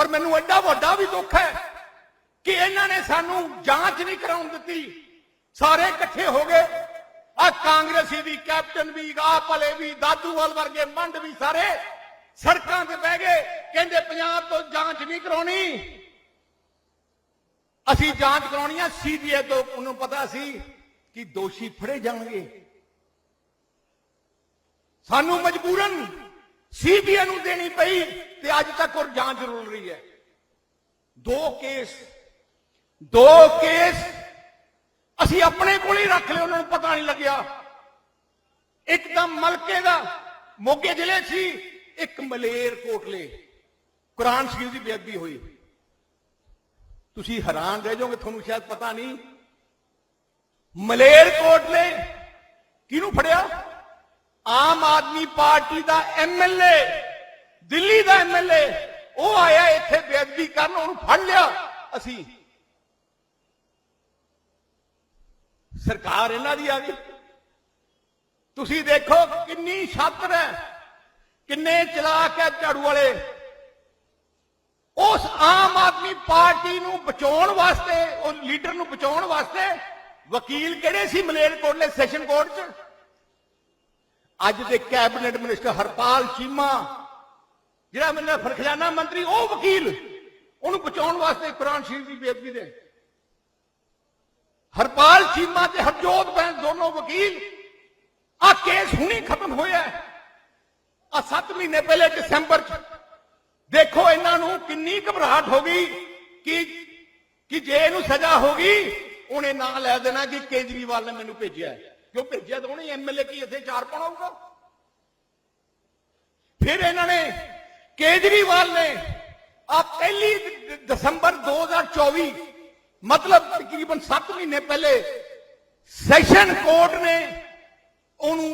ਪਰ ਮੈਨੂੰ ਐਡਾ ਵੱਡਾ ਵੀ ਦੁੱਖ ਹੈ ਕਿ ਇਹਨਾਂ ਨੇ ਸਾਨੂੰ ਜਾਂਚ ਨਹੀਂ ਕਰਾਉਣ ਦਿੱਤੀ। ਸਾਰੇ ਇਕੱਠੇ ਹੋ ਗਏ। ਆ ਕਾਂਗਰਸੀ ਵੀ, ਕੈਪਟਨ ਵੀ ਆਪ ਵਾਲੇ ਵੀ, ਦਾਦੂਵਾਲ ਵਰਗੇ ਮੰਡ ਵੀ ਸਾਰੇ ਸੜਕਾਂ ਤੇ ਬਹਿ ਗਏ। ਕਹਿੰਦੇ ਪੰਜਾਬ ਤੋਂ ਜਾਂਚ ਨਹੀਂ ਕਰਾਉਣੀ। ਅਸੀਂ ਜਾਂਚ ਕਰਾਉਣੀ ਆ। ਸੀਬੀਆਈ ਤੋਂ ਉਹਨੂੰ ਪਤਾ ਸੀ ਕਿ ਦੋਸ਼ੀ ਫੜੇ ਜਾਣਗੇ। ਸਾਨੂੰ ਮਜਬੂਰਨ ਸੀਬੀਆਈ ਨੂੰ ਦੇਣੀ ਪਈ ਤੇ ਅੱਜ ਤੱਕ ਉਹ ਜਾਂਚ ਰੁਲ ਰਹੀ ਹੈ। ਦੋ ਕੇਸ। ਦੋ ਕੇਸ। ਅਸੀਂ ਆਪਣੇ ਕੋਲ ਹੀ ਰੱਖ ਲਏ, ਉਹਨਾਂ ਨੂੰ ਪਤਾ ਨਹੀਂ ਲੱਗਿਆ। ਇੱਕ ਤਾਂ ਮਲਕੇ ਦਾ ਮੋਗੇ ਜ਼ਿਲ੍ਹੇ ਸੀ ਇੱਕ ਮਲੇਰ ਕੋਟਲੇ, ਕੁਰਾਨ ਸ਼ਰੀਫ ਦੀ ਬੇਅਦਬੀ ਹੋਈ। ਤੁਸੀਂ ਹੈਰਾਨ ਰਹਿ ਜਾਓਗੇ, ਤੁਹਾਨੂੰ ਸ਼ਾਇਦ ਪਤਾ ਨਹੀਂ। ਮਲੇਰ ਕੋਟਲੇ ਕਿਹਨੂੰ ਫੜਿਆ? ਆਮ ਆਦਮੀ ਪਾਰਟੀ ਦਾ ਐਮਐਲਏ ਦਿੱਲੀ ਦਾ ਐਮਐਲਏ ਉਹ ਆਇਆ ਇੱਥੇ ਬੇਅਦਬੀ ਕਰਨ, ਉਹਨੂੰ ਫੜ ਲਿਆ। ਅਸੀਂ ਸਰਕਾਰ ਇਹਨਾਂ ਦੀ ਆ ਗਈ। ਤੁਸੀਂ ਦੇਖੋ ਕਿੰਨੀ ਛਾਤਰ ਹੈ, ਕਿੰਨੇ ਚਲਾਕ ਹੈ ਝਾੜੂ ਵਾਲੇ। ਉਸ ਆਮ ਆਦਮੀ ਪਾਰਟੀ ਨੂੰ ਬਚਾਉਣ ਵਾਸਤੇ, ਉਹ ਲੀਡਰ ਨੂੰ ਬਚਾਉਣ ਵਾਸਤੇ ਵਕੀਲ ਕਿਹੜੇ ਸੀ ਮਲੇਰਕੋਟਲੇ ਸੈਸ਼ਨ ਕੋਰਟ 'ਚ? ਅੱਜ ਦੇ ਕੈਬਨਿਟ ਮਿਨਿਸਟਰ ਹਰਪਾਲ ਚੀਮਾ, ਜਿਹੜਾ ਮੈਨੂੰ ਖਜ਼ਾਨਾ ਮੰਤਰੀ, ਉਹ ਵਕੀਲ, ਉਹਨੂੰ ਬਚਾਉਣ ਵਾਸਤੇ ਕੁਰਾਨ ਸ਼ਰੀਫ ਦੀ ਬੇਅਦਬੀ ਦੇ ਹਰਪਾਲ ਚੀਮਾ ਤੇ ਹਰਜੋਤ ਬੈਂਸ ਦੋਨੋਂ ਵਕੀਲ ਆ ਕੇਸ ਹੁਣੀ ਖਤਮ ਹੋਇਆ ਆ 7 ਮਹੀਨੇ ਪਹਿਲੇ ਦਸੰਬਰ ਚ, ਦੇਖੋ ਇਹਨਾਂ ਨੂੰ ਕਿੰਨੀ ਘਬਰਾਹਟ ਹੋ ਗਈ, ਕਿ ਕਿ ਜੇ ਇਹਨੂੰ ਸਜ਼ਾ ਹੋ ਗਈ, ਉਹਨੇ ਨਾਂ ਲੈ ਦੇਣਾ ਕਿ ਕੇਜਰੀਵਾਲ ਨੇ ਮੈਨੂੰ ਭੇਜਿਆ ਹੈ। ਕਿਉਂ ਭੇਜਿਆ ਤਾਂ ਉਹਨੇ ਐਮਐਲਏ ਕੀ ਇੱਥੇ ਚਾਰ ਪਾਉਣਾ ਫਿਰ ਇਹਨਾਂ ਨੇ ਕੇਜਰੀਵਾਲ ਨੇ ਆ ਪਹਿਲੀ ਦਸੰਬਰ 2024 ਮਤਲਬ ਤਕਰੀਬਨ 7 ਮਹੀਨੇ ਪਹਿਲੇ ਸੈਸ਼ਨ ਕੋਰਟ ਨੇ ਉਹਨੂੰ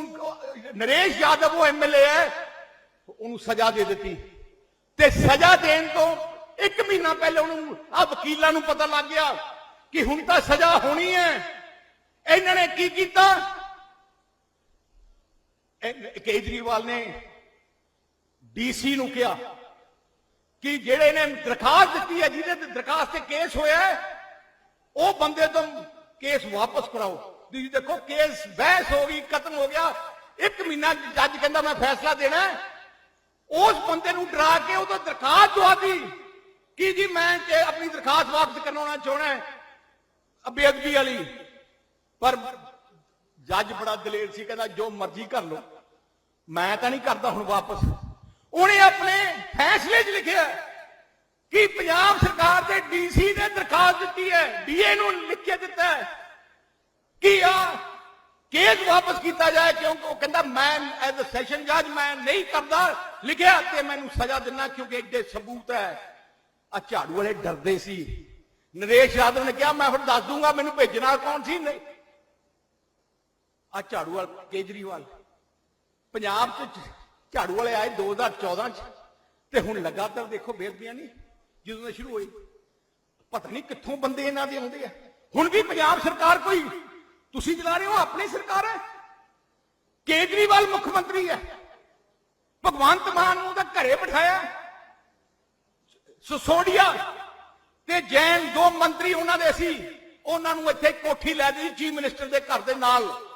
ਨਰੇਸ਼ ਯਾਦਵ ਉਹ ਐਮਐਲਏ ਹੈ, ਉਹਨੂੰ ਸਜ਼ਾ ਦੇ ਦਿੱਤੀ। ਤੇ ਸਜ਼ਾ ਦੇਣ ਤੋਂ ਇੱਕ ਮਹੀਨਾ ਪਹਿਲੇ ਉਹਨੂੰ ਆ ਵਕੀਲਾਂ ਨੂੰ ਪਤਾ ਲੱਗ ਗਿਆ ਕਿ ਹੁਣ ਤਾਂ ਸਜ਼ਾ ਹੋਣੀ ਹੈ। ਇਹਨਾਂ ਨੇ ਕੀ ਕੀਤਾ? ਕੇਜਰੀਵਾਲ ਨੇ ਡੀਸੀ ਨੂੰ ਕਿਹਾ ਕਿ ਜਿਹੜੇ ਨੇ ਦਰਖਾਸਤ ਦਿੱਤੀ ਹੈ, ਜਿਹਦੇ ਤੇ ਦਰਖਾਸਤ ਤੇ ਕੇਸ ਹੋਇਆ ਉਹ ਬੰਦੇ ਤੋਂ ਕੇਸ ਵਾਪਸ ਕਰਾਓ। ਤੁਸੀਂ ਦੇਖੋ, ਕੇਸ ਬਹਿਸ ਹੋ ਗਈ ਖਤਮ ਹੋ ਗਿਆ। ਇੱਕ ਮਹੀਨਾ ਜੱਜ ਕਹਿੰਦਾ, ਮੈਂ ਫੈਸਲਾ ਦੇਣਾ ਉਸ ਬੰਦੇ ਨੂੰ ਡਰਾ ਕੇ ਉਹਦਾ ਦਰਖਾਸਤ ਦਵਾਦੀ ਕਿ ਜੀ, ਮੈਂ ਆਪਣੀ ਦਰਖਾਸਤ ਵਾਪਸ ਕਰਵਾਉਣਾ ਚਾਹਣਾ ਹੈ ਬੇਅਦਬੀ ਵਾਲੀ? ਪਰ ਜੱਜ ਬੜਾ ਦਲੇਰ ਸੀ, ਕਹਿੰਦਾ ਜੋ ਮਰਜ਼ੀ ਕਰ ਲਓ। ਮੈਂ ਤਾਂ ਨਹੀਂ ਕਰਦਾ ਹੁਣ ਵਾਪਸ। ਉਹਨੇ ਆਪਣੇ ਫੈਸਲੇ 'ਚ ਲਿਖਿਆ ਕਿ ਪੰਜਾਬ ਸਰਕਾਰ ਦੇ ਡੀਸੀ ਨੇ ਦਰਖਾਸਤ ਦਿੱਤੀ ਹੈ ਡੀਏ ਨੂੰ ਲਿਖ ਕੇ ਦਿੱਤਾ ਹੈ ਕਿ ਆ ਕੇਸ ਵਾਪਸ ਕੀਤਾ ਜਾਏ, ਕਿਉਂਕਿ ਉਹ ਕਹਿੰਦਾ ਮੈਂ ਐਜ਼ ਅ ਸੈਸ਼ਨ ਜੱਜ ਮੈਂ ਨਹੀਂ ਕਰਦਾ ਲਿਖਿਆ ਤੇ ਮੈਨੂੰ ਸਜ਼ਾ ਦੇਣਾ ਕਿਉਂਕਿ ਇੱਡੇ ਸਬੂਤ ਹੈ। ਆ ਝਾੜੂ ਵਾਲੇ ਡਰਦੇ ਸੀ। ਨਰੇਸ਼ ਯਾਦਵ ਨੇ ਕਿਹਾ, ਮੈਂ ਹੁਣ ਦੱਸ ਦੂੰਗਾ, ਮੈਨੂੰ ਭੇਜਣਾ ਕੌਣ ਸੀ? ਨਹੀਂ। ਆ ਝਾੜੂ ਵਾਲ, ਕੇਜਰੀਵਾਲ। ਪੰਜਾਬ ਚ ਝਾੜੂ ਵਾਲੇ ਆਏ 2014 ਚ, ਤੇ ਹੁਣ ਲਗਾਤਾਰ ਦੇਖੋ ਬੇਅਦਬੀਆਂ ਨਹੀਂ, ਜਦੋਂ ਤੋਂ ਸ਼ੁਰੂ ਹੋਈ। ਪਤਾ ਨਹੀਂ ਕਿੱਥੋਂ ਬੰਦੇ ਇਹਨਾਂ ਦੇ ਆਉਂਦੇ ਆ। ਹੁਣ ਵੀ ਪੰਜਾਬ ਸਰਕਾਰ ਕੋਈ, ਤੁਸੀਂ ਚਲਾ ਰਹੇ ਹੋ, ਆਪਣੀ ਸਰਕਾਰ ਹੈ? ਕੇਜਰੀਵਾਲ ਮੁੱਖ ਮੰਤਰੀ ਹੈ। ਭਗਵੰਤ ਮਾਨ ਨੂੰ ਤਾਂ ਘਰੇ ਬਿਠਾਇਆ। ਸਸੋਡੀਆ ਤੇ ਜੈਨ ਦੋ ਮੰਤਰੀ ਉਹਨਾਂ ਦੇ ਸੀ। ਉਹਨਾਂ ਨੂੰ ਇੱਥੇ ਕੋਠੀ ਲੈ ਦਿੱਤੀ ਚੀਫ ਮਿਨਿਸਟਰ ਦੇ ਘਰ ਦੇ ਨਾਲ।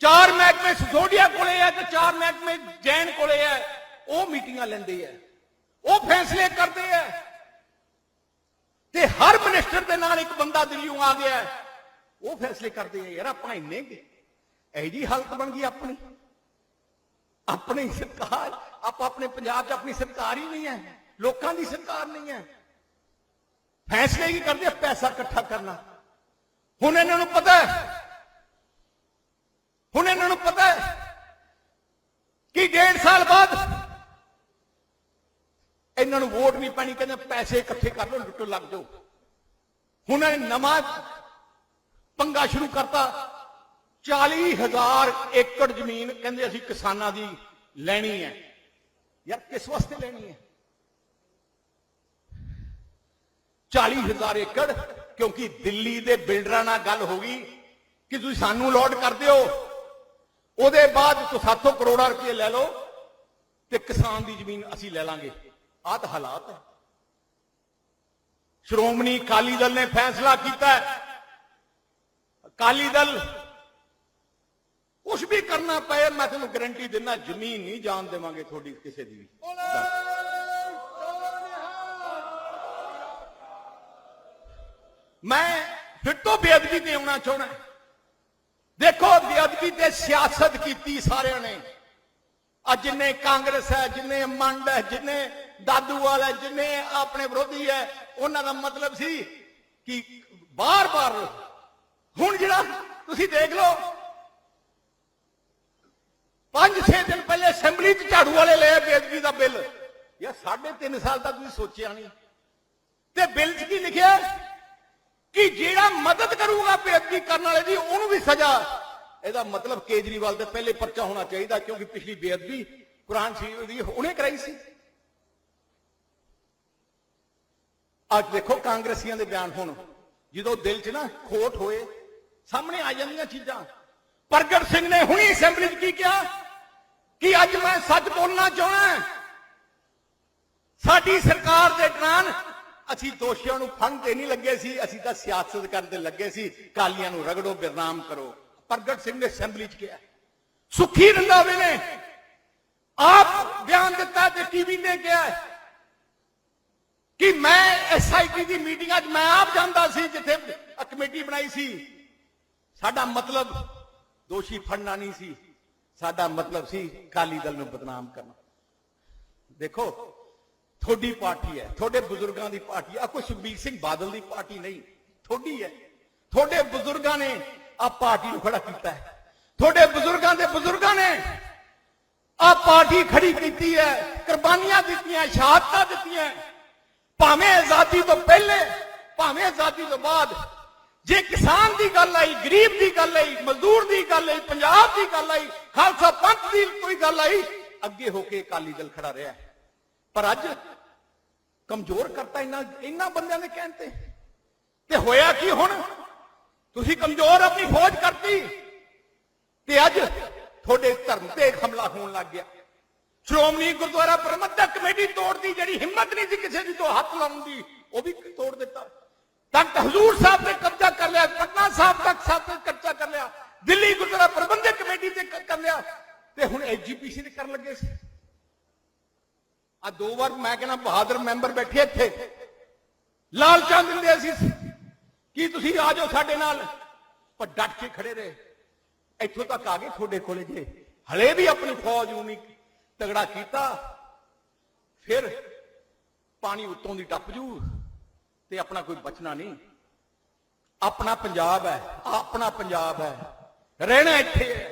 ਚਾਰ ਮਹਿਕਮੇ ਸਸੋਡੀਆ ਕੋਲੇ ਹੈ ਤੇ ਚਾਰ ਮਹਿਕਮੇ ਜੈਨ ਕੋਲੇ ਹੈ ਉਹ ਮੀਟਿੰਗਾਂ ਲੈਂਦੇ ਆ। ਉਹ ਫੈਸਲੇ ਕਰਦੇ ਆ। ਤੇ ਹਰ ਮਿਨਿਸਟਰ ਦੇ ਨਾਲ ਇੱਕ ਬੰਦਾ ਦਿੱਲੀੋਂ ਆ ਗਿਆ। ਹੈ। ਉਹ ਫੈਸਲੇ ਕਰਦੇ ਆ, ਯਾਰ ਆਪਾਂ ਇੰਨੇ ਕਿ ਐ ਜੀ ਹਾਲਤ ਬਣ ਗਈ ਆਪਣੀ। ਆਪਣੀ ਸਰਕਾਰ, ਆਪਾਂ ਆਪਣੇ ਪੰਜਾਬ 'ਚ ਆਪਣੀ ਸਰਕਾਰ ਹੀ ਨਹੀਂ ਹੈ। ਲੋਕਾਂ ਦੀ ਸਰਕਾਰ ਨਹੀਂ ਹੈ। ਫੈਸਲੇ ਕੀ ਕਰਦੇ ਪੈਸਾ ਇਕੱਠਾ ਕਰਨਾ। ਹੁਣ ਇਹਨਾਂ ਨੂੰ ਪਤਾ ਹੈ ਹੁਣ ਇਹਨਾਂ ਨੂੰ ਪਤਾ ਹੈ ਕਿ ਡੇਢ ਸਾਲ ਬਾਅਦ ਇਹਨਾਂ ਨੂੰ ਵੋਟ ਨਹੀਂ ਪੈਣੀ, ਕਹਿੰਦੇ ਪੈਸੇ ਇਕੱਠੇ ਕਰ ਲਓ, ਲੁੱਟੋ ਲੱਗ ਜਾਓ। ਹੁਣ ਇਹ ਨਵਾਂ ਪੰਗਾ ਸ਼ੁਰੂ ਕਰਤਾ। 40000 ਏਕੜ ਜ਼ਮੀਨ ਕਹਿੰਦੇ ਅਸੀਂ ਕਿਸਾਨਾਂ ਦੀ ਲੈਣੀ ਹੈ। ਯਾਰ ਕਿਸ ਵਾਸਤੇ ਲੈਣੀ ਹੈ? 40000 ਏਕੜ, ਕਿਉਂਕਿ ਦਿੱਲੀ ਦੇ ਬਿਲਡਰਾਂ ਨਾਲ ਗੱਲ ਹੋ ਗਈ ਕਿ ਤੁਸੀਂ ਸਾਨੂੰ ਲੋਟ ਕਰਦੇ ਹੋ ਉਹਦੇ ਬਾਅਦ ਤੁਸੀਂ ਸਾਥੋਂ ਕਰੋੜਾਂ ਰੁਪਏ ਲੈ ਲਓ ਤੇ ਕਿਸਾਨ ਦੀ ਜ਼ਮੀਨ ਅਸੀਂ ਲੈ ਲਾਂਗੇ। ਆਹ ਤਾਂ ਹਾਲਾਤ ਹੈ ਸ਼੍ਰੋਮਣੀ ਅਕਾਲੀ ਦਲ ਨੇ ਫੈਸਲਾ ਕੀਤਾ ਹੈ। ਅਕਾਲੀ ਦਲ ਕੁਝ ਵੀ ਕਰਨਾ ਪਏ, ਮੈਂ ਤੁਹਾਨੂੰ ਗਾਰੰਟੀ ਦਿੰਦਾ, ਜ਼ਮੀਨ ਨਹੀਂ ਜਾਣ ਦੇਵਾਂਗੇ ਤੁਹਾਡੀ ਕਿਸੇ ਦੀ ਵੀ। ਮੈਂ ਫਿਰ ਤੋਂ ਬੇਅਦਬੀ ਤੇ ਆਉਣਾ ਚਾਹਣਾ ਦੇਖੋ ਬੇਅਦਬੀ ਤੇ ਸਿਆਸਤ ਕੀਤੀ ਸਾਰਿਆਂ ਨੇ ਆ ਜਿੰਨੇ ਕਾਂਗਰਸ ਹੈ ਜਿੰਨੇ ਮੰਡ ਹੈ ਜਿੰਨੇ ਦਾਦੂਵਾਲ ਹੈ ਜਿੰਨੇ ਆਪਣੇ ਵਿਰੋਧੀ ਹੈ ਉਹਨਾਂ ਦਾ ਮਤਲਬ ਸੀ ਕਿ ਬਾਰ-ਬਾਰ ਹੁਣ ਜਿਹੜਾ ਤੁਸੀਂ ਦੇਖ ਲਓ ਪੰਜ ਛੇ ਦਿਨ ਪਹਿਲੇ ਅਸੈਂਬਲੀ 'ਚ ਝਾੜੂ ਵਾਲੇ ਲਏ ਬੇਅਦਬੀ ਦਾ ਬਿੱਲ ਯਾਰ ਸਾਢੇ ਤਿੰਨ ਸਾਲ ਤੱਕ ਤੁਸੀਂ ਸੋਚਿਆ ਨਹੀਂ ਤੇ ਬਿੱਲ 'ਚ ਕੀ ਲਿਖਿਆ ਕਿ ਜਿਹੜਾ ਮਦਦ ਕਰੂਗਾ ਬੇਅਦਬੀ ਕਰਨ ਵਾਲੇ ਦੀ, ਉਹਨੂੰ ਵੀ ਸਜ਼ਾ। ਇਹਦਾ ਮਤਲਬ ਕੇਜਰੀਵਾਲ ਦੇ ਪਹਿਲੇ ਪਰਚਾ ਹੋਣਾ ਚਾਹੀਦਾ, ਕਿਉਂਕਿ ਪਿਛਲੀ ਬੇਅਦਬੀ ਕੁਰਾਨ ਸ਼ਰੀਫ ਦੀ ਉਹਨੇ ਕਰਾਈ ਸੀ। ਅੱਜ ਦੇਖੋ ਕਾਂਗਰਸੀਆਂ ਦੇ ਬਿਆਨ ਹੁਣ, ਜਦੋਂ ਦਿਲ 'ਚ ਨਾ ਖੋਟ ਹੋਏ, ਸਾਹਮਣੇ ਆ ਜਾਂਦੀਆਂ ਚੀਜ਼ਾਂ। ਪ੍ਰਗਟ ਸਿੰਘ ਨੇ ਹੁਣੀ ਅਸੈਂਬਲੀ 'ਚ ਕੀ ਕਿਹਾ? ਕਿ ਅੱਜ ਮੈਂ ਸੱਚ ਬੋਲਣਾ ਚਾਹਣਾ ਸਾਡੀ ਸਰਕਾਰ ਦੇ ਦੌਰਾਨ ਅਸੀਂ ਦੋਸ਼ੀਆਂ ਨੂੰ ਫੜਨ ਤੇ ਨਹੀਂ ਲੱਗੇ ਸੀ, ਅਸੀਂ ਤਾਂ ਸਿਆਸਤ ਕਰਨ ਤੇ ਲੱਗੇ ਸੀ, ਕਾਲੀਆਂ ਨੂੰ ਰਗੜੋ ਬਦਨਾਮ ਕਰੋ। ਪ੍ਰਗਟ ਸਿੰਘ ਨੇ ਅਸੈਂਬਲੀ 'ਚ ਕਿਹਾ, ਸੁਖੀ ਰੰਧਾਵੇ ਨੇ, ਆਪ ਬਿਆਨ ਦਿੱਤਾ ਤੇ ਟੀਵੀ ਨੇ ਕਿਹਾ ਕਿ ਮੈਂ ਐਸਆਈਟੀ ਦੀ ਮੀਟਿੰਗ ਅੱਜ ਮੈਂ ਆਪ ਜਾਂਦਾ ਸੀ, ਜਿੱਥੇ ਕਮੇਟੀ ਬਣਾਈ ਸੀ। ਸਾਡਾ ਮਤਲਬ ਦੋਸ਼ੀ ਫੜਨਾ ਨਹੀਂ ਸੀ, ਸਾਡਾ ਮਤਲਬ ਸੀ ਕਾਲੀ ਦਲ ਨੂੰ ਬਦਨਾਮ ਕਰਨਾ। ਦੇਖੋ ਤੁਹਾਡੀ ਪਾਰਟੀ ਹੈ ਤੁਹਾਡੇ ਬਜ਼ੁਰਗਾਂ ਦੀ ਪਾਰਟੀ ਆ ਕੋਈ ਸੁਖਬੀਰ ਸਿੰਘ ਬਾਦਲ ਦੀ ਪਾਰਟੀ ਨਹੀਂ ਤੁਹਾਡੀ ਹੈ ਤੁਹਾਡੇ ਬਜ਼ੁਰਗਾਂ ਨੇ ਆ ਪਾਰਟੀ ਨੂੰ ਖੜਾ ਕੀਤਾ ਹੈ ਤੁਹਾਡੇ ਬਜ਼ੁਰਗਾਂ ਦੇ ਬਜ਼ੁਰਗਾਂ ਨੇ ਆ ਪਾਰਟੀ ਖੜੀ ਕੀਤੀ ਹੈ ਕੁਰਬਾਨੀਆਂ ਦਿੱਤੀਆਂ ਸ਼ਹਾਦਤਾਂ ਦਿੱਤੀਆਂ ਭਾਵੇਂ ਆਜ਼ਾਦੀ ਤੋਂ ਪਹਿਲੇ ਭਾਵੇਂ ਆਜ਼ਾਦੀ ਤੋਂ ਬਾਅਦ ਜੇ ਕਿਸਾਨ ਦੀ ਗੱਲ ਆਈ ਗਰੀਬ ਦੀ ਗੱਲ ਆਈ ਮਜ਼ਦੂਰ ਦੀ ਗੱਲ ਆਈ ਪੰਜਾਬ ਦੀ ਗੱਲ ਆਈ ਖਾਲਸਾ ਪੰਥ ਦੀ ਕੋਈ ਗੱਲ ਆਈ ਅੱਗੇ ਹੋ ਕੇ ਅਕਾਲੀ ਦਲ ਖੜਾ ਰਿਹਾ ਹੈ। ਪਰ ਅੱਜ ਕਮਜ਼ੋਰ ਕਰਤਾ ਇਹਨਾਂ ਇਹਨਾਂ ਬੰਦਿਆਂ ਦੇ ਕਹਿਣ ਤੇ। ਤੇ ਹੋਇਆ ਕੀ ਹੁਣ? ਤੁਸੀਂ ਕਮਜ਼ੋਰ ਆਪਣੀ ਫੌਜ ਕਰਤੀ। ਤੇ ਅੱਜ ਤੁਹਾਡੇ ਧਰਮ ਤੇ ਹਮਲਾ ਹੋਣ ਲੱਗ ਗਿਆ। ਸ਼੍ਰੋਮਣੀ ਗੁਰਦੁਆਰਾ ਪ੍ਰਬੰਧਕ ਕਮੇਟੀ ਤੋੜਦੀ, ਜਿਹੜੀ ਹਿੰਮਤ ਨਹੀਂ ਸੀ ਕਿਸੇ ਦੀ, ਤੋਂ ਹੱਥ ਲਾਉਣ ਦੀ, ਉਹ ਵੀ ਤੋੜ ਦਿੱਤਾ। ਤਖਤ ਹਜ਼ੂਰ ਸਾਹਿਬ ਤੇ ਕਬਜ਼ਾ ਕਰ ਲਿਆ, ਪਟਨਾ ਸਾਹਿਬ ਤੱਕ ਸਾਹਿਬ ਤੇ ਕਬਜ਼ਾ ਕਰ ਲਿਆ, ਦਿੱਲੀ ਗੁਰਦੁਆਰਾ ਪ੍ਰਬੰਧਕ ਕਮੇਟੀ ਤੇ ਕਰ ਲਿਆ। ਤੇ ਹੁਣ ਐਜੀਪੀਸੀ ਤੇ ਕਰਨ ਲੱਗੇ ਸੀ। ਆ ਦੋ ਵਾਰ ਮੈਂ ਕਹਿੰਦਾ ਬਹਾਦਰ ਮੈਂਬਰ ਬੈਠੇ ਇੱਥੇ। ਲਾਲਚਾਂ ਦਿੰਦੇ ਸੀ ਕੀ ਤੁਸੀਂ ਆ ਜਾਓ ਸਾਡੇ ਨਾਲ? ਪਰ ਡਟ ਕੇ ਖੜੇ ਰਹੇ। ਇੱਥੋਂ ਤੱਕ ਆ ਗਏ ਤੁਹਾਡੇ ਕੋਲੇ ਜੇ। ਹਲੇ ਵੀ ਆਪਣੀ ਫੌਜ ਨੂੰ ਨਹੀਂ ਤਗੜਾ ਕੀਤਾ। ਫਿਰ ਪਾਣੀ ਉੱਤੋਂ ਦੀ ਟੱਪ ਜੂ ਤੇ ਆਪਣਾ ਕੋਈ ਬਚਣਾ ਨਹੀਂ। ਆਪਣਾ ਪੰਜਾਬ ਹੈ। ਆਪਣਾ ਪੰਜਾਬ ਹੈ। ਰਹਿਣਾ ਇੱਥੇ ਹੈ।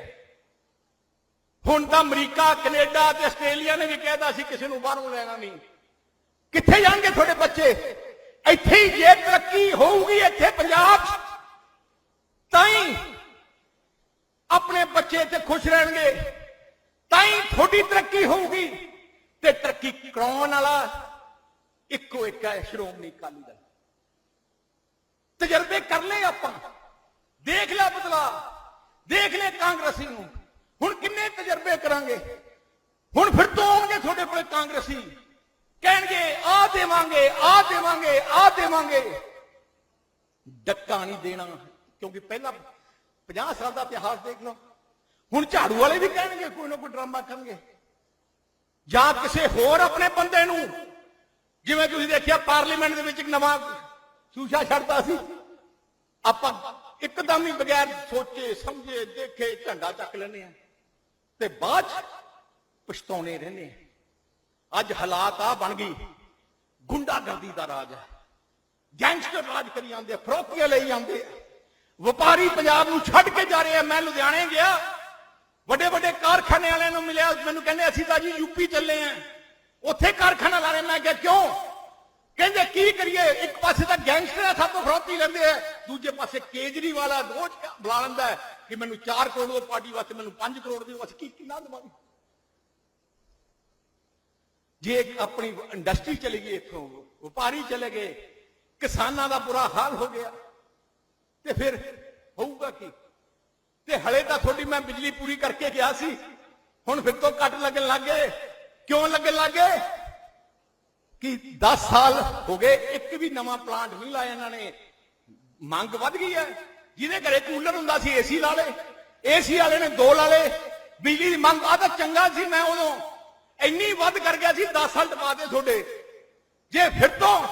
ਹੁਣ ਤਾਂ ਅਮਰੀਕਾ, ਕੈਨੇਡਾ ਤੇ ਆਸਟ੍ਰੇਲੀਆ ਨੇ ਵੀ ਕਹਿਦਾ ਸੀ ਕਿਸੇ ਨੂੰ ਬਾਹਰੋਂ ਲੈਣਾ ਨਹੀਂ। ਕਿੱਥੇ ਜਾਣਗੇ ਤੁਹਾਡੇ ਬੱਚੇ? ਇੱਥੇ ਹੀ ਜੇ ਤਰੱਕੀ ਹੋਊਗੀ, ਇੱਥੇ ਪੰਜਾਬ ਤਾਂ ਹੀ ਆਪਣੇ ਬੱਚੇ ਤੇ ਖੁਸ਼ ਰਹਿਣਗੇ। ਤਾਂ ਹੀ ਤੁਹਾਡੀ ਤਰੱਕੀ ਹੋਊਗੀ। ਤੇ ਤਰੱਕੀ ਕਰਾਉਣ ਵਾਲਾ ਇੱਕੋ ਇੱਕ ਹੈ ਸ਼੍ਰੋਮਣੀ ਅਕਾਲੀ ਦਲ। ਤਜਰਬੇ ਕਰ ਲਏ ਆਪਾਂ। ਦੇਖ ਲਿਆ ਬਦਲਾ ਦੇਖ ਲੈ ਕਾਂਗਰਸੀ ਨੂੰ। ਹੁਣ ਕਿੰਨੇ ਤਜਰਬੇ ਕਰਾਂਗੇ? ਹੁਣ ਫਿਰ ਤੋਂ ਆਉਣਗੇ ਤੁਹਾਡੇ ਕੋਲੇ ਕਾਂਗਰਸੀ। ਕਹਿਣਗੇ ਆ ਦੇਵਾਂਗੇ ਆ ਦੇਵਾਂਗੇ ਆ ਦੇਵਾਂਗੇ। ਡੱਕਾ ਨਹੀਂ ਦੇਣਾ, ਕਿਉਂਕਿ ਪਹਿਲਾਂ 50 ਸਾਲ ਦਾ ਇਤਿਹਾਸ ਦੇਖ ਲਓ। ਹੁਣ ਝਾੜੂ ਵਾਲੇ ਵੀ ਕਹਿਣਗੇ, ਕੋਈ ਨਾ ਕੋਈ ਡਰਾਮਾ ਕਰਨਗੇ। ਜਾਂ ਕਿਸੇ ਹੋਰ ਆਪਣੇ ਬੰਦੇ ਨੂੰ, ਜਿਵੇਂ ਤੁਸੀਂ ਦੇਖਿਆ ਪਾਰਲੀਮੈਂਟ ਦੇ ਵਿੱਚ ਇੱਕ ਨਵਾਂ ਸੂਸ਼ਾ ਛੱਡਦਾ ਸੀ। ਆਪਾਂ ਇੱਕਦਮ ਹੀ ਬਗੈਰ ਸੋਚੇ, ਸਮਝੇ, ਦੇਖੇ, ਝੰਡਾ ਚੱਕ ਲੈਂਦੇ ਆ ਤੇ ਬਾਅਦ ਚ ਪਛਤਾਉਣੇ ਰਹਿੰਦੇ ਆ। ਅੱਜ ਹਾਲਾਤ ਆ ਬਣ ਗਈ। ਗੁੰਡਾਗਰਦੀ ਦਾ ਰਾਜ ਹੈ ਗੈਂਗਸਟਰ ਰਾਜ ਕਰੀ ਜਾਂਦੇ ਆ ਫਰੋਕੀਆਂ ਲਈ ਜਾਂਦੇ ਆ। ਵਪਾਰੀ ਪੰਜਾਬ ਨੂੰ ਛੱਡ ਕੇ ਜਾ ਰਹੇ ਆ। ਮੈਂ ਲੁਧਿਆਣੇ ਗਿਆ। ਵੱਡੇ ਵੱਡੇ ਕਾਰਖਾਨੇ ਵਾਲਿਆਂ ਨੂੰ ਮਿਲਿਆ। ਮੈਨੂੰ ਕਹਿੰਦੇ, ਅਸੀਂ ਤਾਂ ਜੀ ਯੂਪੀ ਚੱਲੇ ਆ। ਉੱਥੇ ਕਾਰਖਾਨਾ ਲਾ ਰਹੇ ਮੈਂ ਕਿਹਾ, ਕਿਉਂ? ਕਹਿੰਦੇ, ਕੀ ਕਰੀਏ? ਇੱਕ ਪਾਸੇ ਤਾਂ ਗੈਂਗਸਟਰ ਸਭ ਤੋਂ ਫਰੋਤੀ ਲੈਂਦੇ ਆ। ਦੂਜੇ ਪਾਸੇ ਕੇਜਰੀਵਾਲ ਰੋਜ਼ ਬੁਲਾ ਲੈਂਦਾ ਕਿ ਮੈਨੂੰ 4 ਕਰੋੜ ਦਿਓ ਪਾਰਟੀ ਵਾਸਤੇ, ਮੈਨੂੰ 5 ਕਰੋੜ ਦੇ ਅਸੀਂ ਕੀ ਕਿੰਨਾ ਦੇਵਾਂਗੇ? ਜੇ ਆਪਣੀ ਇੰਡਸਟਰੀ ਚਲੀ ਗਈ, ਇੱਥੋਂ ਵਪਾਰੀ ਚਲੇ ਗਏ, ਕਿਸਾਨਾਂ ਦਾ ਬੁਰਾ ਹਾਲ ਹੋ ਗਿਆ, ਤੇ ਫਿਰ ਹੋਊਗਾ ਕੀ? ਤੇ ਹਲੇ ਤਾਂ ਤੁਹਾਡੀ ਮੈਂ ਬਿਜਲੀ ਪੂਰੀ ਕਰਕੇ ਗਿਆ ਸੀ, ਹੁਣ ਫਿਰ ਤੋਂ ਕੱਟ ਲੱਗਣ ਲੱਗੇ ਕਿਉਂ ਲੱਗਣ ਲੱਗੇ ਕਿ 10 ਸਾਲ ਹੋ ਗਏ, ਇੱਕ ਵੀ ਨਵਾਂ ਪਲਾਂਟ ਨਹੀਂ ਲਾਇਆ ਇਹਨਾਂ ਨੇ। ਮੰਗ ਵੱਧ ਗਈ ਹੈ। ਜਿਹਦੇ ਘਰੇ ਕੂਲਰ ਹੁੰਦਾ ਸੀ ਏਸੀ ਲਾ ਲੇ ਏਸੀ ਵਾਲੇ ਨੇ ਦੋ ਲਾ ਲੇ ਬਿਜਲੀ ਦੀ ਮੰਗ ਆ ਤਾਂ ਚੰਗਾ ਸੀ ਮੈਂ ਉਦੋਂ। ਇੰਨੀ ਵੱਧ ਕਰ ਗਿਆ ਸੀ 10 ਸਾਲ ਟਪਾ ਦੇ ਤੁਹਾਡੇ। ਜੇ ਫਿਰ ਤੋਂ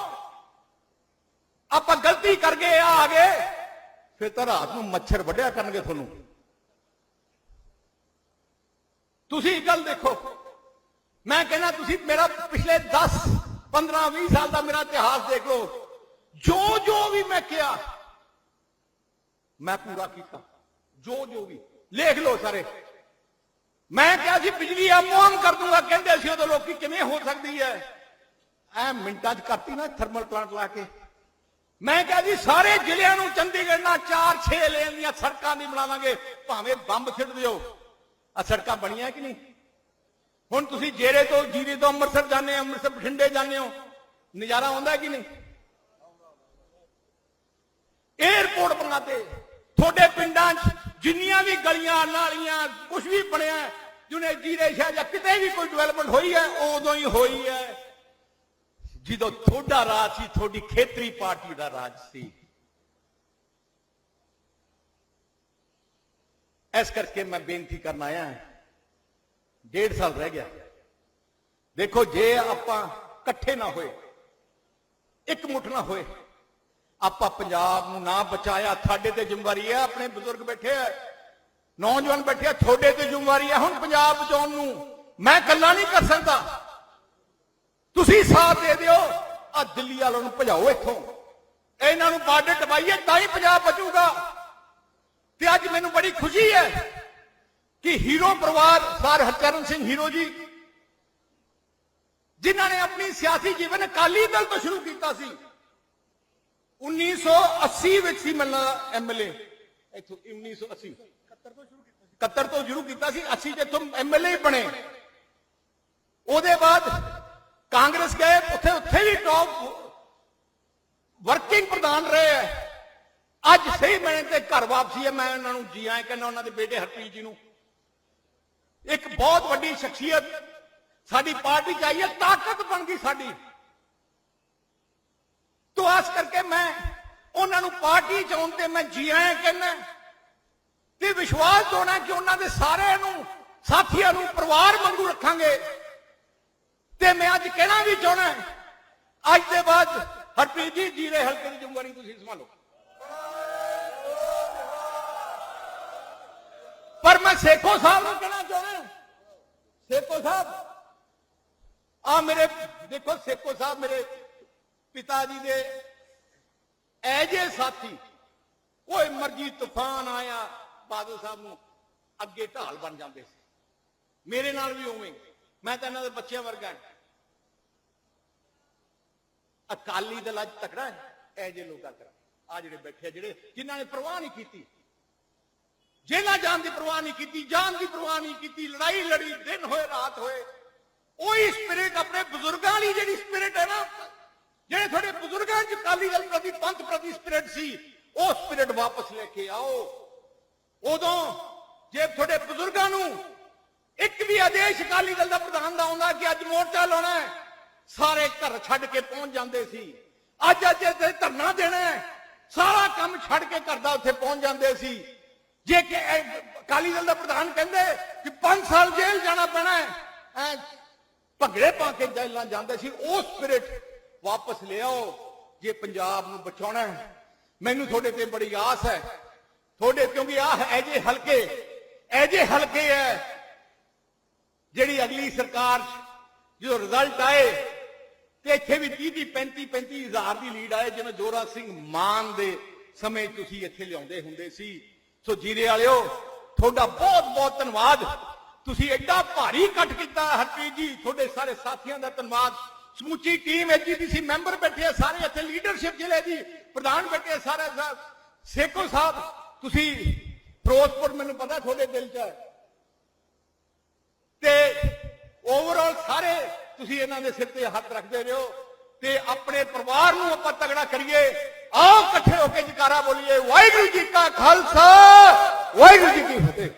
ਆਪਾਂ ਗਲਤੀ ਕਰ ਗਏ, ਆ ਆ ਗਏ, ਫਿਰ ਤਾਂ ਰਾਤ ਨੂੰ ਮੱਛਰ ਵੱਢਿਆ ਕਰਨਗੇ ਤੁਹਾਨੂੰ। ਤੁਸੀਂ ਇੱਕ ਗੱਲ ਦੇਖੋ। ਮੈਂ ਕਹਿੰਦਾ, ਤੁਸੀਂ ਮੇਰਾ ਪਿਛਲੇ 10 15 20 ਸਾਲ ਦਾ ਮੇਰਾ ਇਤਿਹਾਸ ਦੇਖ ਲਓ ਜੋ ਜੋ ਵੀ ਮੈਂ ਕਿਹਾ, ਮੈਂ ਪੂਰਾ ਕੀਤਾ। ਜੋ ਜੋ ਵੀ। ਲਿਖ ਲਓ ਸਾਰੇ। ਮੈਂ ਕਿਹਾ ਸੀ ਬਿਜਲੀ ਆਮੋਮ ਕਰ ਦੂੰਗਾ। ਕਹਿੰਦੇ ਸੀ ਉਦੋਂ ਲੋਕੀ ਕਿਵੇਂ ਹੋ ਸਕਦੀ ਹੈ? ਐ ਮਿੰਟਾਂ 'ਚ ਕਰਤੀ ਨਾ ਥਰਮਲ ਪਲਾਂਟ ਲਾ ਕੇ। ਮੈਂ ਕਿਹਾ ਜੀ, ਸਾਰੇ ਜ਼ਿਲ੍ਹਿਆਂ ਨੂੰ ਚੰਡੀਗੜ੍ਹ ਨਾਲ 4-6 ਲੇਨ ਦੀਆਂ ਸੜਕਾਂ ਨਹੀਂ ਬਣਾਵਾਂਗੇ। ਭਾਵੇਂ ਬੰਬ ਸਿੱਟ ਦਿਓ। ਆ ਸੜਕਾਂ ਬਣੀਆਂ ਕਿ ਨਹੀਂ? ਹੁਣ ਤੁਸੀਂ ਜੇਰੇ ਤੋਂ ਜੀਰੇ ਤੋਂ ਅੰਮ੍ਰਿਤਸਰ ਜਾਂਦੇ ਹੋ ਅੰਮ੍ਰਿਤਸਰ ਬਠਿੰਡੇ ਜਾਂਦੇ ਹੋ ਨਜ਼ਾਰਾ ਆਉਂਦਾ ਕਿ ਨਹੀਂ 에어ਪੋਰਟ ਬਣਾਤੇ ਤੁਹਾਡੇ ਪਿੰਡਾਂ 'ਚ ਜਿੰਨੀਆਂ ਵੀ ਗਲੀਆਂ ਨਾਲੀਆਂ ਕੁਝ ਵੀ ਬਣਿਆ ਜਿਹਨੇ ਜੀਰੇ ਸ਼ਹਿਰ ਜਾਂ ਕਿਤੇ ਵੀ ਕੋਈ ਡਿਵੈਲਪਮੈਂਟ ਹੋਈ ਹੈ ਉਦੋਂ ਹੀ ਹੋਈ ਹੈ ਜਦੋਂ ਤੁਹਾਡਾ ਰਾਜ ਸੀ ਤੁਹਾਡੀ ਖੇਤਰੀ ਪਾਰਟੀ ਦਾ ਰਾਜ ਸੀ ਇਸ ਕਰਕੇ ਮੈਂ ਬੇਨਤੀ ਕਰਨ ਆਇਆ ਹਾਂ ਡੇਢ ਸਾਲ ਰਹਿ ਗਿਆ। ਦੇਖੋ, ਜੇ ਆਪਾਂ ਇਕੱਠੇ ਨਾ ਹੋਏ, ਇੱਕ ਮੁੱਠ ਨਾ ਹੋਏ, ਆਪਾਂ ਪੰਜਾਬ ਨੂੰ ਨਾ ਬਚਾਇਆ, ਸਾਡੇ ਤੇ ਜ਼ਿੰਮੇਵਾਰੀ ਹੈ, ਆਪਣੇ ਬਜ਼ੁਰਗ ਬੈਠੇ ਆ, ਨੌਜਵਾਨ ਬੈਠੇ ਆ, ਤੁਹਾਡੇ ਤੇ ਜ਼ਿੰਮੇਵਾਰੀ ਹੈ, ਹੁਣ ਪੰਜਾਬ ਬਚਾਉਣ ਨੂੰ ਮੈਂ ਇਕੱਲਾ ਨਹੀਂ ਕਰ ਸਕਦਾ। ਤੁਸੀਂ ਸਾਥ ਦੇ ਦਿਓ ਆ ਦਿੱਲੀ ਵਾਲਿਆਂ ਨੂੰ ਭਜਾਓ ਇੱਥੋਂ। ਇਹਨਾਂ ਨੂੰ ਬਾਰਡਰ ਟਪਾਈਏ ਤਾਂ ਹੀ ਪੰਜਾਬ ਬਚੂਗਾ। ਤੇ ਅੱਜ ਮੈਨੂੰ ਬੜੀ ਖੁਸ਼ੀ ਹੈ ਕਿ ਹੀਰੋ ਪਰਿਵਾਰ ਸਰ ਹਰਚਰਨ ਸਿੰਘ ਹੀਰੋ ਜੀ, ਜਿਨ੍ਹਾਂ ਨੇ ਆਪਣੀ ਸਿਆਸੀ ਜੀਵਨ ਅਕਾਲੀ ਦਲ ਤੋਂ ਸ਼ੁਰੂ ਕੀਤਾ ਸੀ 1980 ਵਿੱਚ ਸੀ ਮਿਲਣਾ ਐਮਐਲਏ ਇੱਥੋਂ 1980 71 ਤੋਂ ਸ਼ੁਰੂ ਕੀਤਾ ਸੀ 80 ਚ ਇੱਥੋਂ ਐਮਐਲਏ ਬਣੇ। ਉਹਦੇ ਬਾਅਦ ਕਾਂਗਰਸ ਗਏ, ਉੱਥੇ ਉੱਥੇ ਵੀ ਟੌਪ ਵਰਕਿੰਗ ਪ੍ਰਧਾਨ ਰਹੇ ਹੈ ਅੱਜ ਸਹੀ ਮੈਨੇ ਤੇ ਘਰ ਵਾਪਸੀ ਹੈ ਮੈਂ ਉਹਨਾਂ ਨੂੰ ਜੀ ਆਇਆਂ ਕਹਿੰਦਾ, ਉਹਨਾਂ ਦੇ ਬੇਟੇ ਹਰਪ੍ਰੀਤ ਜੀ ਨੂੰ। ਇੱਕ ਬਹੁਤ ਵੱਡੀ ਸ਼ਖਸੀਅਤ ਸਾਡੀ ਪਾਰਟੀ ਚ ਆਈ ਹੈ, ਤਾਕਤ ਬਣ ਗਈ ਸਾਡੀ। ਤੋਂ ਆਸ ਕਰਕੇ ਮੈਂ ਉਹਨਾਂ ਨੂੰ ਪਾਰਟੀ ਚ ਆਉਣ ਤੇ ਮੈਂ ਜੀ ਆਇਆਂ ਕਹਿੰਦਾ ਤੇ ਵਿਸ਼ਵਾਸ ਦੋਣਾ ਕਿ ਉਹਨਾਂ ਦੇ ਸਾਰਿਆਂ ਨੂੰ, ਸਾਥੀਆਂ ਨੂੰ, ਪਰਿਵਾਰ ਵਾਂਗੂ ਰੱਖਾਂਗੇ। ਤੇ ਮੈਂ ਅੱਜ ਕਹਿਣਾ ਵੀ ਚਾਹਣਾ ਅੱਜ ਦੇ ਬਾਅਦ ਹਰਪ੍ਰੀਤ ਜੀ ਜੀ ਦੇ ਹਲਕੇ ਦੀ ਜ਼ਿੰਮੇਵਾਰੀ ਤੁਸੀਂ ਸੰਭਾਲੋ। ਪਰ ਮੈਂ ਸੇਖੋ ਸਾਹਿਬ ਨੂੰ ਕਹਿਣਾ ਚਾਹੁੰਦਾ ਸੇਖੋ ਸਾਹਿਬ ਆ ਮੇਰੇ ਦੇਖੋ ਸੇਖੋ ਸਾਹਿਬ ਮੇਰੇ ਪਿਤਾ ਜੀ ਦੇ ਐਜੇ ਸਾਥੀ ਕੋਈ ਮਰਜ਼ੀ ਤੂਫਾਨ ਆਇਆ ਬਾਦਲ ਸਾਹਿਬ ਨੂੰ ਅੱਗੇ ਢਾਲ ਬਣ ਜਾਂਦੇ ਸੀ ਮੇਰੇ ਨਾਲ ਵੀ ਉਵੇਂ ਮੈਂ ਤਾਂ ਇਹਨਾਂ ਦੇ ਬੱਚਿਆਂ ਵਰਗਾ ਹਾਂ। ਅਕਾਲੀ ਦਲ ਅੱਜ ਤਕੜਾ ਹੈ ਐ ਜੇ ਲੋਕਾਂ ਕਰ ਆ ਜਿਹੜੇ ਬੈਠੇ ਆ, ਜਿਹੜੇ ਜਿਨ੍ਹਾਂ ਨੇ ਪਰਵਾਹ ਨਹੀਂ ਕੀਤੀ ਜੇਲਾਂ ਜਾਣ ਦੀ ਪਰਵਾਹ ਨਹੀਂ ਕੀਤੀ, ਜਾਨ ਦੀ ਪਰਵਾਹ ਨਹੀਂ ਕੀਤੀ, ਲੜਾਈ ਲੜੀ, ਦਿਨ ਹੋਏ, ਰਾਤ ਹੋਏ, ਉਹੀ ਸਪਿਰਿਟ ਆਪਣੇ ਬਜ਼ੁਰਗਾਂ ਵਾਲੀ ਜਿਹੜੀ ਸਪਿਰਿਟ ਹੈ ਨਾ, ਜਿਹੜੇ ਤੁਹਾਡੇ ਬਜ਼ੁਰਗਾਂ ਚ ਅਕਾਲੀ ਦਲ ਪ੍ਰਤੀ, ਪੰਥ ਪ੍ਰਤੀ ਸਪਿਰਿਟ ਸੀ, ਉਹ ਸਪਿਰਿਟ ਵਾਪਸ ਲੈ ਕੇ ਆਓ। ਉਦੋਂ ਜੇ ਤੁਹਾਡੇ ਬਜ਼ੁਰਗਾਂ ਨੂੰ ਇੱਕ ਵੀ ਆਦੇਸ਼ ਅਕਾਲੀ ਦਲ ਦਾ ਪ੍ਰਧਾਨ ਦਾ ਆਉਂਦਾ ਕਿ ਅੱਜ ਮੋਰਚਾ ਲਾਉਣਾ ਹੈ, ਸਾਰੇ ਘਰ ਛੱਡ ਕੇ ਪਹੁੰਚ ਜਾਂਦੇ ਸੀ। ਅੱਜ ਅੱਜ ਇੱਥੇ ਧਰਨਾ ਦੇਣਾ ਹੈ, ਸਾਰਾ ਕੰਮ ਛੱਡ ਕੇ ਘਰ ਦਾ ਉੱਥੇ ਪਹੁੰਚ ਜਾਂਦੇ ਸੀ। ਜੇ ਕਿ ਅਕਾਲੀ ਦਲ ਦਾ ਪ੍ਰਧਾਨ ਕਹਿੰਦੇ ਕਿ 5 ਸਾਲ ਜੇਲ੍ਹ ਜਾਣਾ ਪੈਣਾ ਹੈ, ਐ ਭੰਗੜੇ ਪਾ ਕੇ ਜੇਲ੍ਹਾਂ ਜਾਂਦੇ ਸੀ, ਉਹ ਸਪਿਰਿਟ ਵਾਪਸ ਲਿਆਓ ਜੇ ਪੰਜਾਬ ਨੂੰ ਬਚਾਉਣਾ ਹੈ। ਮੈਨੂੰ ਤੁਹਾਡੇ ਤੇ ਬੜੀ ਆਸ ਹੈ। ਤੁਹਾਡੇ ਕਿਉਂਕਿ ਆਹ ਐਜੇ ਹਲਕੇ ਐਜੇ ਹਲਕੇ ਹੈ, ਜਿਹੜੀ ਅਗਲੀ ਸਰਕਾਰ ਜਦੋਂ ਰਿਜ਼ਲਟ ਆਏ, ਤੇ ਇੱਥੇ ਵੀ 30 30 35 35 ਹਜ਼ਾਰ ਦੀ ਲੀਡ ਆਏ, ਜਿਵੇਂ ਜੋਰਾ ਸਿੰਘ ਮਾਨ ਦੇ ਸਮੇਂ ਤੁਸੀਂ ਇੱਥੇ ਲਿਆਉਂਦੇ ਹੁੰਦੇ ਸੀ। ਸੋ ਜੀਰੇ ਵਾਲਿਓ, ਤੁਹਾਡਾ ਬਹੁਤ ਬਹੁਤ ਧੰਨਵਾਦ। ਤੁਸੀਂ ਐਡਾ ਭਾਰੀ ਇਕੱਠ ਕੀਤਾ ਹਰਪ੍ਰੀਤ ਜੀ, ਤੁਹਾਡੇ ਸਾਰੇ ਸਾਥੀਆਂ ਦਾ ਧੰਨਵਾਦ। ਸਮੁੱਚੀ ਟੀਮ ਐਜੀਪੀਸੀ ਮੈਂਬਰ ਬੈਠੇ ਆ ਸਾਰੇ, ਇੱਥੇ ਲੀਡਰਸ਼ਿਪ ਜ਼ਿਲ੍ਹੇ ਦੀ ਪ੍ਰਧਾਨ ਬੈਠੇ ਆ ਸਾਰੇ ਸਾਹਿਬ ਸੇਖੋ ਸਾਹਿਬ, ਤੁਸੀਂ ਫਿਰੋਜ਼ਪੁਰ ਮੈਨੂੰ ਪਤਾ ਤੁਹਾਡੇ ਦਿਲ 'ਚ ਹੈ। ਤੇ ਓਵਰਆਲ ਸਾਰੇ ਤੁਸੀਂ ਇਹਨਾਂ ਦੇ ਸਿਰ ਤੇ ਹੱਥ ਰੱਖਦੇ ਰਹੋ ਤੇ ਆਪਣੇ ਪਰਿਵਾਰ ਨੂੰ ਆਪਾਂ ਤਗੜਾ ਕਰੀਏ। ਆਓ ਇਕੱਠੇ ਹੋ ਕੇ ਜਕਾਰਾ ਬੋਲੀਏ। ਵਾਹਿਗੁਰੂ ਜੀ ਕਾ ਖਾਲਸਾ ਵਾਹਿਗੁਰੂ ਜੀ ਕੀ ਫਤਿਹ।